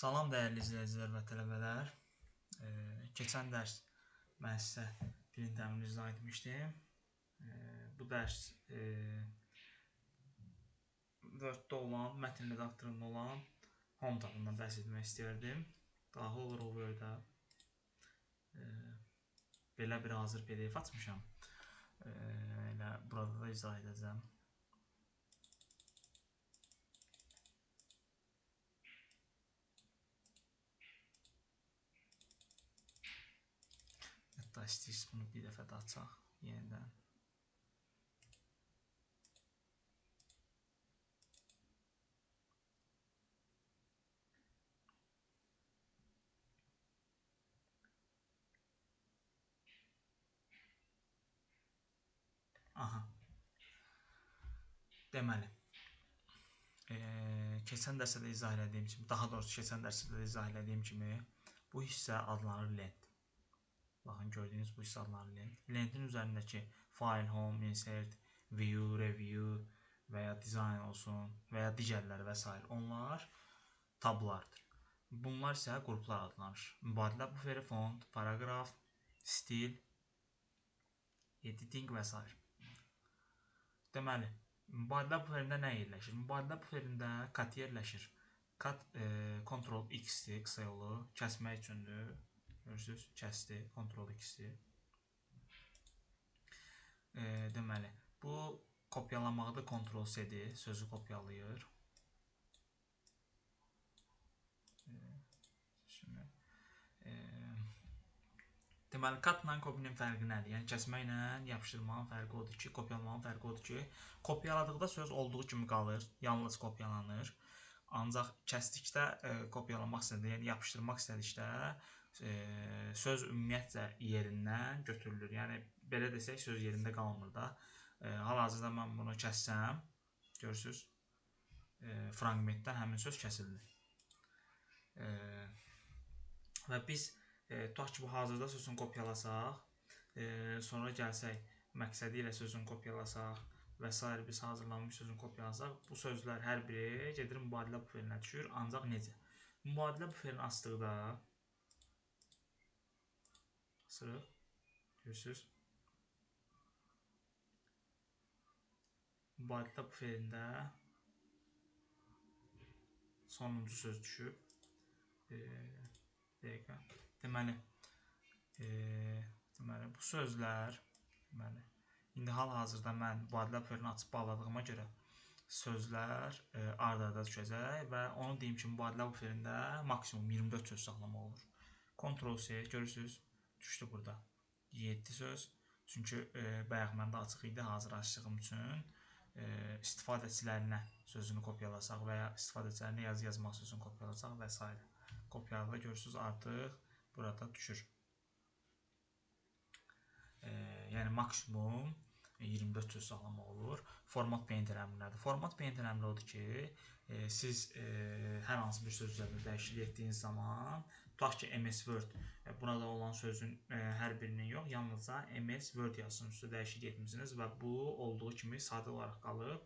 Salam dəyərli izləyicilər və tələbələr. E, keçən dərs mən sizə dilin təmini izah etmişdim. E, bu dərs e, Word-də olan, mətn redaktorunda olan Home tabından bəhs etmək istəyərdim. Daxil olur o Word-ə. E, belə bir hazır PDF açmışam. E, elə burada da izah edəcəm. Hətta istəyirsiniz bunu bir dəfə də açaq yenidən. Aha. Deməli, e, keçən dərsdə də izah elədiyim kimi, daha doğrusu keçən dərsdə də izah elədiyim kimi, bu hissə adlanır lent. Baxın gördüyünüz bu hesabların lent. Lentin üzərindəki file, home, insert, view, review və ya design olsun və ya digərləri və s. onlar tablardır. Bunlar isə qruplar adlanır. Mübadilə buferi, font, paragraf, stil, editing və s. Deməli, mübadilə buferində nə yerləşir? Mübadilə buferində kat yerləşir. Kat e, Ctrl X-dir, qısa yolu kəsmək üçündür. Görürsüz, kəsdi, Ctrl X-i. E, deməli, bu kopyalamaqda Ctrl C-dir, sözü kopyalayır. E, şimdi, e, deməli, cut-la copy-nin fərqi nədir? Yəni, kəsməklə yapışdırmağın fərqi odur ki, kopyalamağın fərqi odur ki, kopyaladıqda söz olduğu kimi qalır, yalnız kopyalanır. Ancaq kəsdikdə e, kopyalamaq istədikdə, yəni yapışdırmaq istədikdə söz ümumiyyətcə yerindən götürülür. Yəni belə desək söz yerində qalmır da. Hal-hazırda mən bunu kəssəm, görürsüz, fraqmentdən həmin söz kəsildi. Və biz tutaq ki, bu hazırda sözün kopyalasaq, sonra gəlsək məqsədi ilə sözün kopyalasaq, və s. biz hazırlanmış sözün kopyalasaq, bu sözlər hər biri gedir mübadilə buferinə düşür. Ancaq necə? Mübadilə buferini açdıqda sırıq görürsüz. Mübadilə buferində sonuncu söz düşüb. E, dəqiqə. Deməli, e, deməli bu sözlər deməli İndi hal-hazırda mən mübadilə bufferini açıb bağladığıma görə sözlər e, ard-arda düşəcək və onu deyim ki, mübadilə buferində maksimum 24 söz saxlamaq olur. Ctrl-C görürsüz, düşdü burada 7 söz. Çünki e, bayaq məndə açıq idi, hazır açdığım üçün e, istifadəçilərinə sözünü kopyalasaq və ya istifadəçilərinə yazı yazmaq sözünü kopyalasaq və s. Kopyalada görürsüz artıq burada düşür. E, yəni maksimum 24 söz saxlamaq olur. Format painter əmrləri. Format painter əmri odur ki, e, siz e, hər hansı bir söz üzərində dəyişiklik etdiyiniz zaman, tutaq ki, MS Word e, burada olan sözün e, hər birinin yox, yalnızca MS Word yazısının üstə dəyişiklik etmisiniz və bu olduğu kimi sadə olaraq qalıb.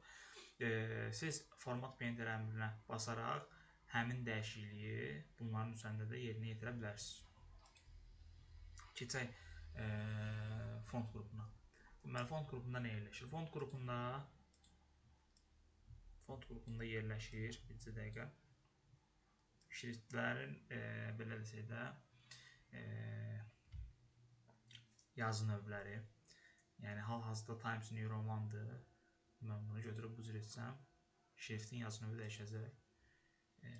E, siz format painter əmrinə basaraq həmin dəyişikliyi bunların üzərində də yerinə yetirə bilərsiniz. Keçək e, font qrupuna. Deməli, font qrupunda nə yerləşir? Font qrupunda font qrupunda yerləşir, bircə dəqiqə. Şriftlərin, e, belə desək də, e, yazı növləri. Yəni, hal-hazırda Times New Romandır. Mən bunu götürüb bu cür etsəm, şriftin yazı növü dəyişəcək. E,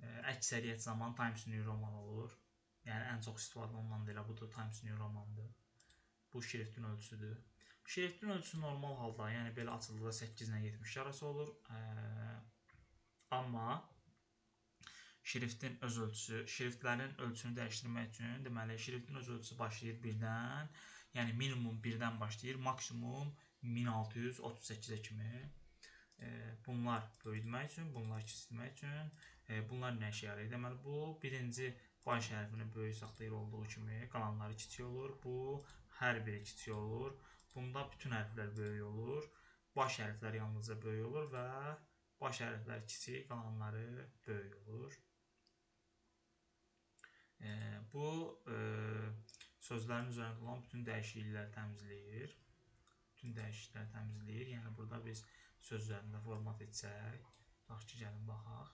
e, əksəriyyət zaman Times New Roman olur. Yəni ən çox istifadə olunan da elə budur, Times New Romandır. Bu şriftin ölçüsüdür. Şriftin ölçüsü normal halda, yəni belə açıldıqda 8 ilə 70 arası olur. Ə, amma şriftin öz ölçüsü, şriftlərin ölçüsünü dəyişdirmək üçün, deməli, şriftin öz ölçüsü başlayır 1-dən, yəni minimum 1-dən başlayır, maksimum 1638-ə kimi. E, bunlar böyütmək üçün, bunlar kiçiltmək üçün, e, bunlar nə işə yarayır? Deməli, bu birinci baş hərfini böyük saxlayır olduğu kimi qalanları kiçik olur. Bu hər biri kiçik olur. Bunda bütün hərflər böyük olur. Baş hərflər yalnızca böyük olur və baş hərflər kiçik, qalanları böyük olur. Bu e, sözlərin üzərində olan bütün dəyişiklikləri təmizləyir. Bütün dəyişiklikləri təmizləyir. Yəni burada biz söz üzərində format etsək, tutaq ki, gəlin baxaq.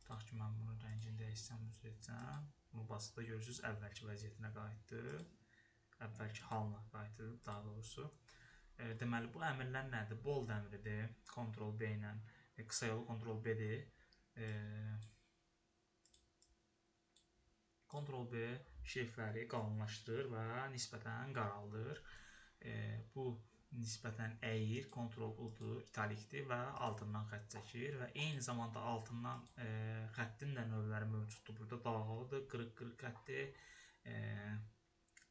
Tutaq ki, mən bunun rəngini dəyişsəm, düz etsəm, bunu basıda görürsüz, əvvəlki vəziyyətinə qayıtdı. Əvvəlki halına qayıtdı, daha doğrusu. Deməli, bu əmrlər nədir? Bold əmridir. Ctrl B ilə, e, qısa yolu Ctrl B-dir. E, Ctrl B şrifləri qalınlaşdırır və nisbətən qaraldır. E, bu nisbətən əyir, Ctrl U-dur, italikdir və altından xətt çəkir və eyni zamanda altından e, xəttin də növləri mövcuddur. Burada dalğalıdır, qırıq-qırıq xətdir, e,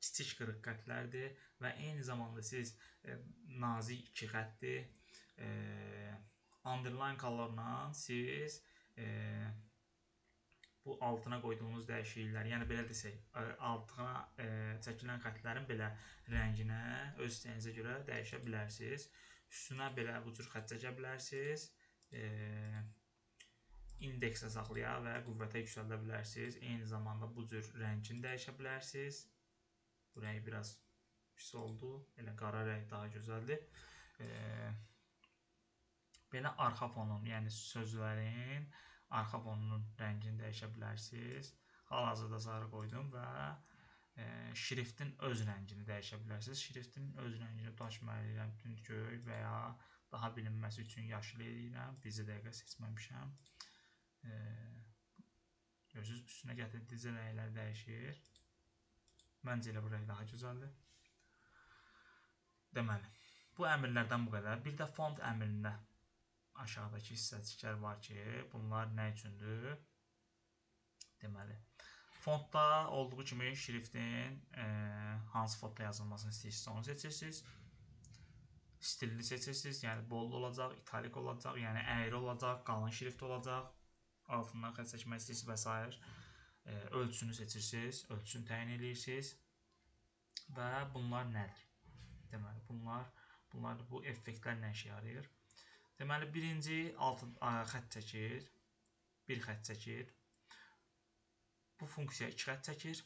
kiçik qırıq xətlərdir və eyni zamanda siz e, nazik iki xətdir, e, underline colorla siz e, bu altına qoyduğunuz dəyişikliklər, yəni belə desək, altına e, çəkilən xətlərin belə rənginə öz istəyinizə görə dəyişə bilərsiniz. Üstünə belə bu cür xətt çəkə bilərsiniz. E, indeksə saxlaya və qüvvətə yüksəldə bilərsiniz. Eyni zamanda bu cür rəngini dəyişə bilərsiniz. Bu rəng biraz pis oldu. Elə qara rəng daha gözəldir. E, belə arxa fonun, yəni sözlərin arxa fonunun rəngini dəyişə bilərsiniz. Hal-hazırda sarı qoydum və e, şriftin öz rəngini dəyişə bilərsiniz. Şriftin öz rəngini daşıma edirəm tünd göy və ya daha bilinməsi üçün yaşıl edirəm. Bircə dəqiqə seçməmişəm. E, görürsünüz, üstünə gətirdikcə rənglər dəyişir. Məncə elə bu rəng daha gözəldir. Deməli, bu əmrlərdən bu qədər. Bir də font əmrində aşağıdakı hissəciklər var ki, bunlar nə üçündür? Deməli, fontda olduğu kimi şriftin e, hansı fontla yazılmasını istəyirsinizsə onu seçirsiniz. Stilini seçirsiniz, yəni bold olacaq, italik olacaq, yəni əyri olacaq, qalın şrift olacaq, altından xətt çəkmək istəyirsiniz və s. E, ölçüsünü seçirsiniz, ölçüsünü təyin edirsiniz və bunlar nədir? Deməli, bunlar bunlar bu effektlər nə işə yarayır? Deməli, birinci altı xətt çəkir, bir xətt çəkir. Bu funksiya iki xətt çəkir,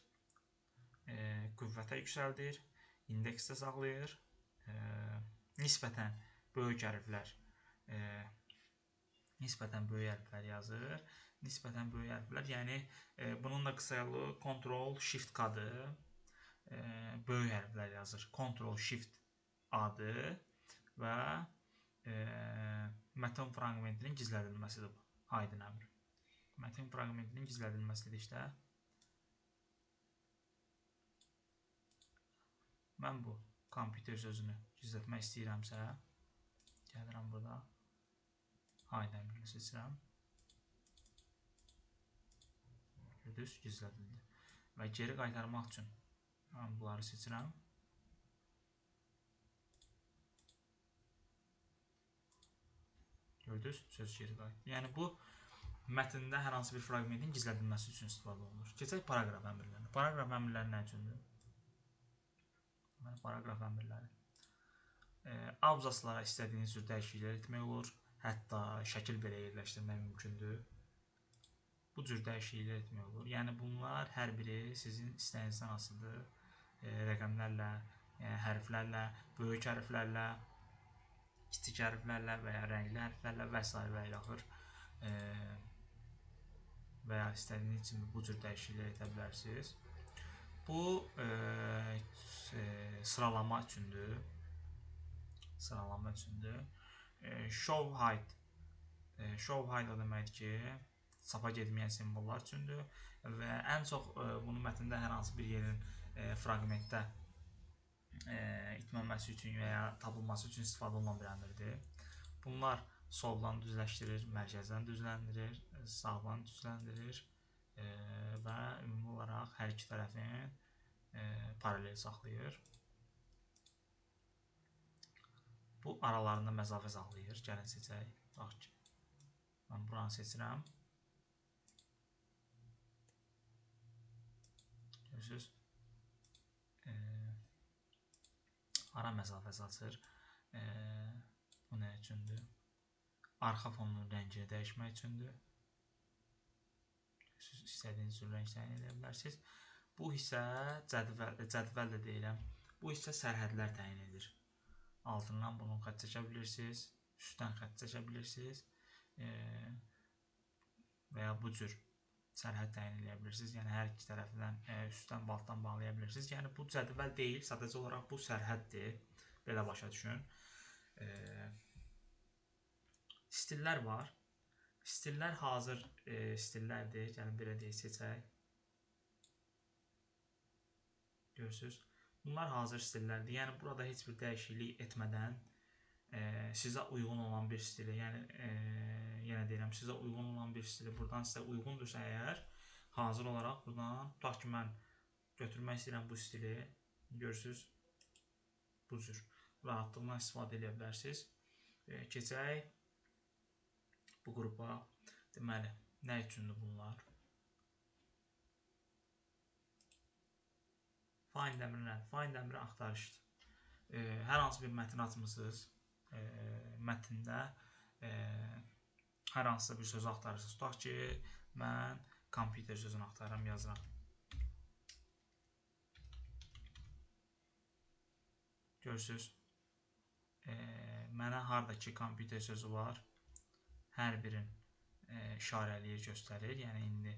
e, qüvvətə yüksəldir, indeksdə saxlayır, e, nisbətən böyük hərflər, e, nisbətən böyük hərflər yazır. Nisbətən böyük hərflər, yəni e, bunun da qısa yolu Ctrl Shift kadı e, böyük hərflər yazır. Ctrl Shift adı və e, mətn fraqmentinin gizlədilməsidir bu. Aydın əmr. Mətn fraqmentinin gizlədilməsidir işdə. Mən bu kompüter sözünü gizlətmək istəyirəmsə, gəlirəm burada. Aydın əmrini seçirəm. Gördünüz, gizlədildi. Və geri qaytarmaq üçün mən bunları seçirəm. Gördünüz? Söz geri qayıtdı. Yəni bu mətndə hər hansı bir fraqmentin gizlədilməsi üçün istifadə olunur. Keçək paraqraf əmrlərinə. Paraqraf əmrləri nə üçündür? Deməli, paraqraf əmrləri. E, abzaslara istədiyiniz cür dəyişikliklər etmək olur. Hətta şəkil belə yerləşdirmək mümkündür. Bu cür dəyişikliklər etmək olur. Yəni bunlar hər biri sizin istəyinizdən asılıdır. E, rəqəmlərlə, yəni hərflərlə, böyük hərflərlə, kiçik hərflərlə və ya rəngli hərflərlə və s. və ilaxır e, və ya istədiyiniz kimi bu cür dəyişikliklər edə bilərsiniz. Bu e, e, sıralama üçündür. Sıralama üçündür. E, show height e, show height o deməkdir ki, çapa getməyən simvollar üçündür və ən çox e, bunu mətndə hər hansı bir yerin e, fraqmentdə e, itməməsi üçün və ya tapılması üçün istifadə olunan bir əmrdir. Bunlar soldan düzləşdirir, mərkəzdən düzləndirir, sağdan düzləndirir e, və ümumi olaraq hər iki tərəfin e, paralel saxlayır. Bu aralarında məsafə saxlayır. Gəlin seçək. Bax ki, mən buranı seçirəm. Görürsünüz? Ara məsafəsi açır. E, bu nə üçündür? arxa fonunun rəngini dəyişmək üçündür. Siz istədiyiniz cür rəng təyin edə bilərsiniz. Bu hissə cədvəl, cədvəl də deyirəm. Bu hissə sərhədlər təyin edir. Altından bunu xətt çəkə bilirsiniz, üstdən xətt çəkə bilirsiniz. E, və ya bu cür sərhəd təyin edə bilirsiniz. Yəni hər iki tərəfindən e, üstdən və altdan bağlaya bilirsiniz. Yəni bu cədvəl deyil, sadəcə olaraq bu sərhəddir. Belə başa düşün. E, stillər var. Stillər hazır e, stillərdir. Gəlin belə deyək seçək. Görürsüz? Bunlar hazır stillərdir. Yəni burada heç bir dəyişiklik etmədən e, sizə uyğun olan bir stili, yəni e, yenə deyirəm, sizə uyğun olan bir stili burdan sizə uyğundursa əgər hazır olaraq burdan tutaq ki, mən götürmək istəyirəm bu stili. Görürsüz? Bu cür rahatlıqla istifadə edə bilərsiniz. E, keçək bu qrupa. Deməli, nə üçündür bunlar? Find əmrindən, find əmri axtarışdır. E, hər hansı bir mətn açmısınız, e, mətndə e, hər hansısa bir söz axtarırsınız. Tutaq ki, mən kompüter sözünü axtarıram, yazıram. Görürsüz? E, mənə hardakı kompüter sözü var, hər birin e, işarələyir, göstərir. Yəni, indi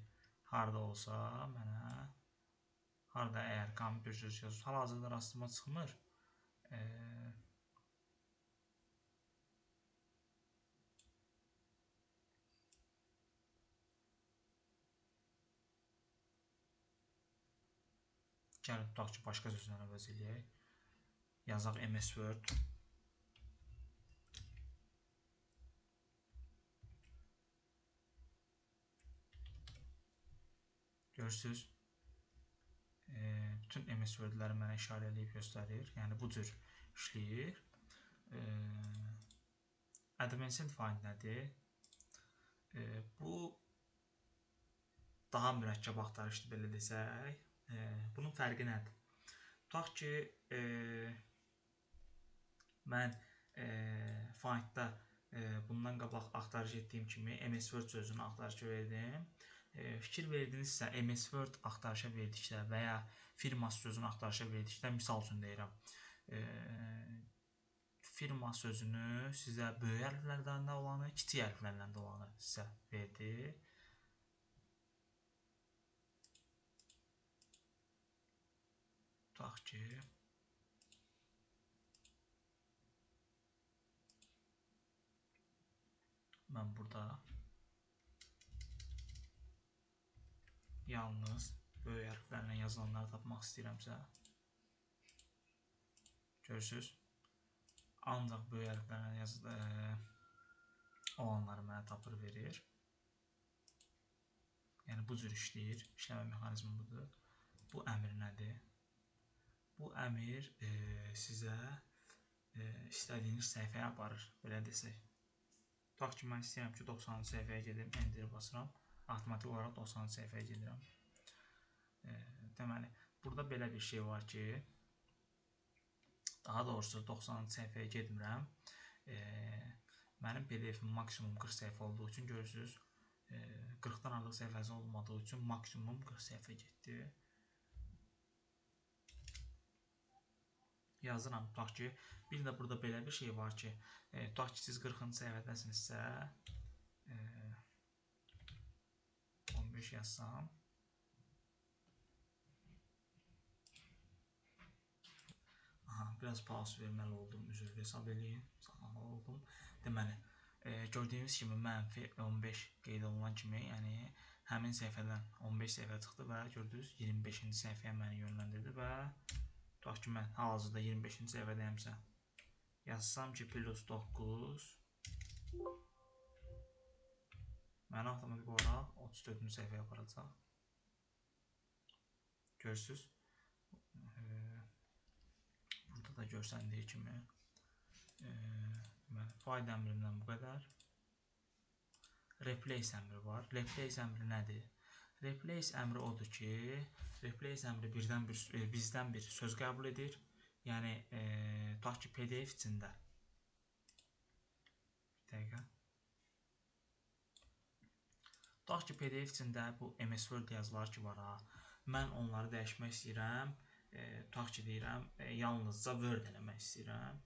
harda olsa mənə Harda əgər kompüter sözü hal-hazırda rastıma çıxmır. E, Gəlin tutaq ki, başqa sözlə əvəz eləyək. Yazaq MS Word. Görürsüz? bütün MS Word-ləri mənə işarə edib göstərir. Yəni bu cür işləyir. Advanced Find nədir? Bu daha mürəkkəb axtarışdır belə desək. Bunun fərqi nədir? Tutaq ki, mən Find-da bundan qabaq axtarış etdiyim kimi MS Word sözünü axtarış verdim fikir verdinizsə, MS Word axtarışa verdikdə və ya firma sözünü axtarışa verdikdə, misal üçün deyirəm, firma sözünü sizə böyük hərflərdən də olanı, kiçik hərflərdən də olanı sizə verdi. Ki, mən burada yalnız böyük hərflərlə yazılanları tapmaq istəyirəmsə, görürsüz, ancaq böyük hərflərlə yazı e, olanları mənə tapır verir. Yəni bu cür işləyir. İşləmə mexanizmi budur. Bu əmr nədir? Bu əmr e, sizə e, istədiyiniz səhifəyə aparır, belə desək. Tutaq ki, mən istəyirəm ki, 90-cı səhifəyə gedim, enter basıram avtomatik olaraq 90 səhifəyə gedirəm. E, deməli, burada belə bir şey var ki, daha doğrusu 90 səhifəyə getmirəm. E, mənim PDF-im maksimum 40 səhifə olduğu üçün görürsüz, e, 40-dan artıq səhifəsi olmadığı üçün maksimum 40 səhifə getdi. Yazıram, tutaq ki, bir də burada belə bir şey var ki, e, tutaq ki, siz 40-cı səhifədəsinizsə, e, 15 yazsam. Aha, biraz pause verməli oldum. Üzr hesab eləyin. Saxlamalı oldum. Deməli, e, gördüyünüz kimi mənfi 15 qeyd olunan kimi, yəni həmin səhifədən 15 səhifə çıxdı və gördünüz 25-ci səhifəyə məni yönləndirdi və tutaq ki, mən hal-hazırda 25-ci səhifədəyəmsə yazsam ki, plus 9 məni avtomatik olaraq 34-cü səhifəyə aparacaq. Görürsüz? Burada da görsəndiyi kimi fayda əmrindən bu qədər. Replace əmri var. Replace əmri nədir? Replace əmri odur ki, replace əmri birdən bir e, bizdən bir söz qəbul edir. Yəni e, tutaq ki, PDF içində. Bir dəqiqə. Tutaq ki, PDF içində bu MS Word yazılar ki var ha. Mən onları dəyişmək istəyirəm. E, tutaq ki, deyirəm, e, yalnızca Word eləmək istəyirəm.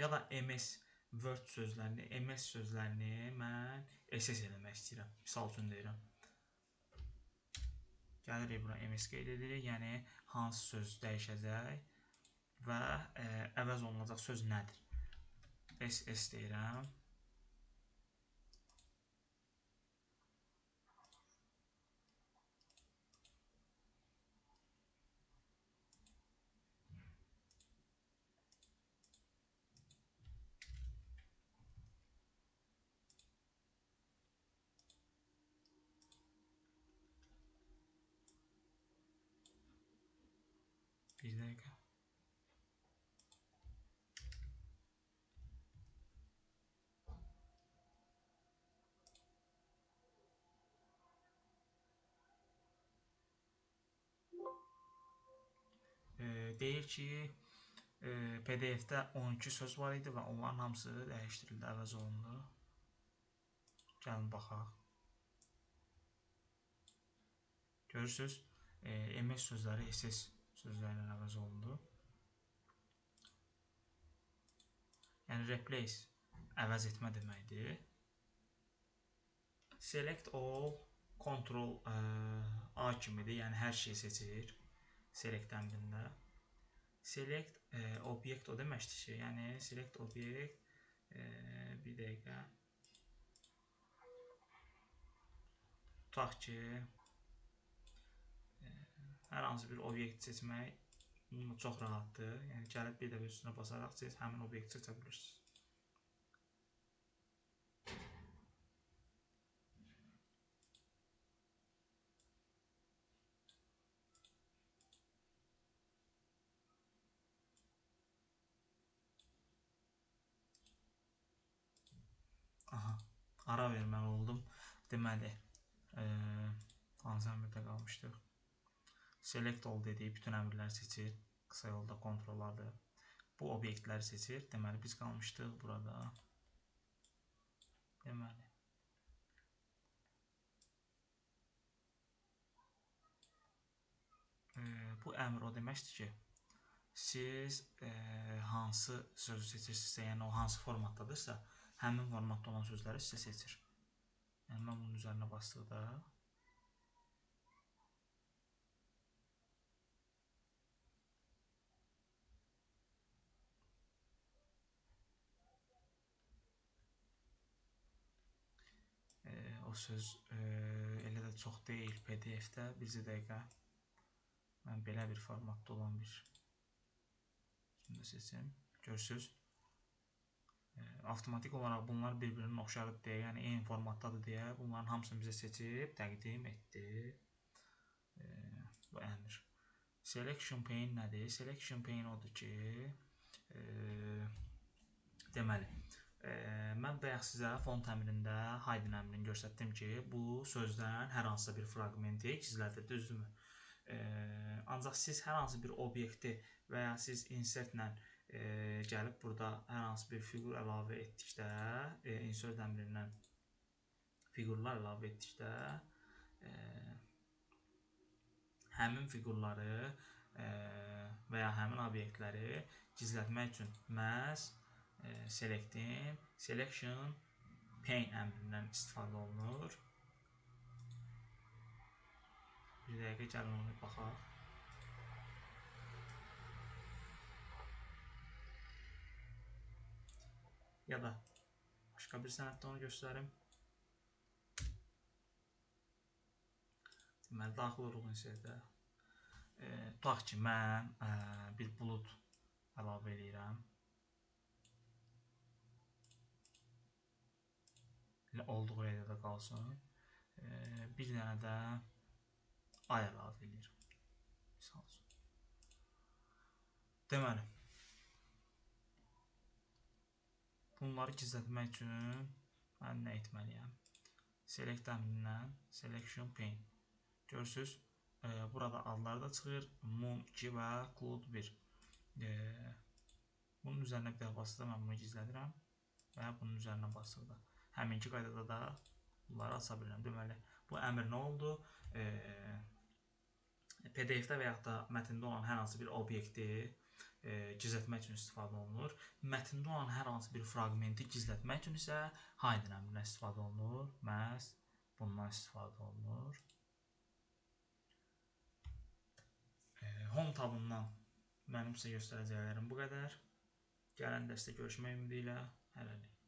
Ya da MS Word sözlərini, MS sözlərini mən SS eləmək istəyirəm. Misal üçün deyirəm. Gəlirik bura MS qeyd edirik. Yəni hansı söz dəyişəcək və ə, əvəz olunacaq söz nədir? SS deyirəm. Bir dəqiqə. E, deyir ki, e, PDF-də 12 söz var idi və onların hamısı dəyişdirildi, əvəz olundu. Gəlin baxaq. Görürsüz, e, MS sözləri SS sözlərlə əvəz olundu. Yəni replace əvəz etmə deməkdir. Select all Ctrl ə, A kimidir, yəni hər şeyi seçir. Select əmrində. Select ə, obyekt o deməkdir ki, yəni select obyekt ə, bir dəqiqə tutaq ki hər hansı bir obyekt seçmək çox rahatdır. Yəni gəlib bir dəfə üstünə basaraq siz həmin obyekti seçə bilirsiniz. Aha, ara verməli oldum. Deməli, e, hansı əmrdə qalmışdıq? Select all dediyi bütün əmrləri seçir. Qısa yolda kontrolladır. Bu obyektləri seçir. Deməli biz qalmışdıq burada. Deməli e, bu əmr o deməkdir ki, siz e, hansı sözü seçirsinizsə, yəni o hansı formatdadırsa, həmin formatda olan sözləri sizə seçir. Yəni mən bunun üzərinə basdıqda o söz e, elə də çox deyil PDF-də. Bircə dəqiqə mən belə bir formatda olan bir şimdi seçim. Görürsüz? Avtomatik olaraq bunlar bir-birinin oxşarıdır deyə, yəni eyni formatdadır deyə bunların hamısını bizə seçib təqdim etdi. E, bu əmr. Selection pane nədir? Selection pane odur ki, e, deməli, e, mən bayaq sizə font əmrində hiding əmrini göstərdim ki, bu sözlərin hər hansısa bir fraqmenti gizlədir, düzdürmü? E, ancaq siz hər hansı bir obyekti və ya siz insert-lə e, gəlib burada hər hansı bir fiqur əlavə etdikdə, e, insert əmrindən fiqurlar əlavə etdikdə e, həmin fiqurları e, və ya həmin obyektləri gizlətmək üçün məhz selectin selection pane əmrindən istifadə olunur. Bir dəqiqə gəlin onu baxaq. Ya da başqa bir sənəddə onu göstərim. Deməli, daxil oluruq insertə. E, tutaq ki, mən e, bir bulut əlavə edirəm. olduğu yerdə qalsın. E, bir dənə də ay əlavə edirəm. Misal üçün. Deməli, bunları gizlətmək üçün mən nə etməliyəm? Select əmrindən selection pane. Görürsüz, e, burada adlar da çıxır. Moon 2 və Cloud 1. E, bunun üzərinə bir daha basdıqda mən bunu gizlədirəm və bunun üzərinə basdıqda həminki qaydada da bunları aça bilirəm. Deməli, bu əmr nə oldu? E, PDF-də və yaxud da mətndə olan hər hansı bir obyekti gizlətmək üçün istifadə olunur. Mətndə olan hər hansı bir fraqmenti gizlətmək üçün isə hiding əmrindən istifadə olunur. Məhz bundan istifadə olunur. E, home tabından mənim sizə göstərəcəklərim bu qədər. Gələn dərsdə görüşmək ümidi ilə hələlik.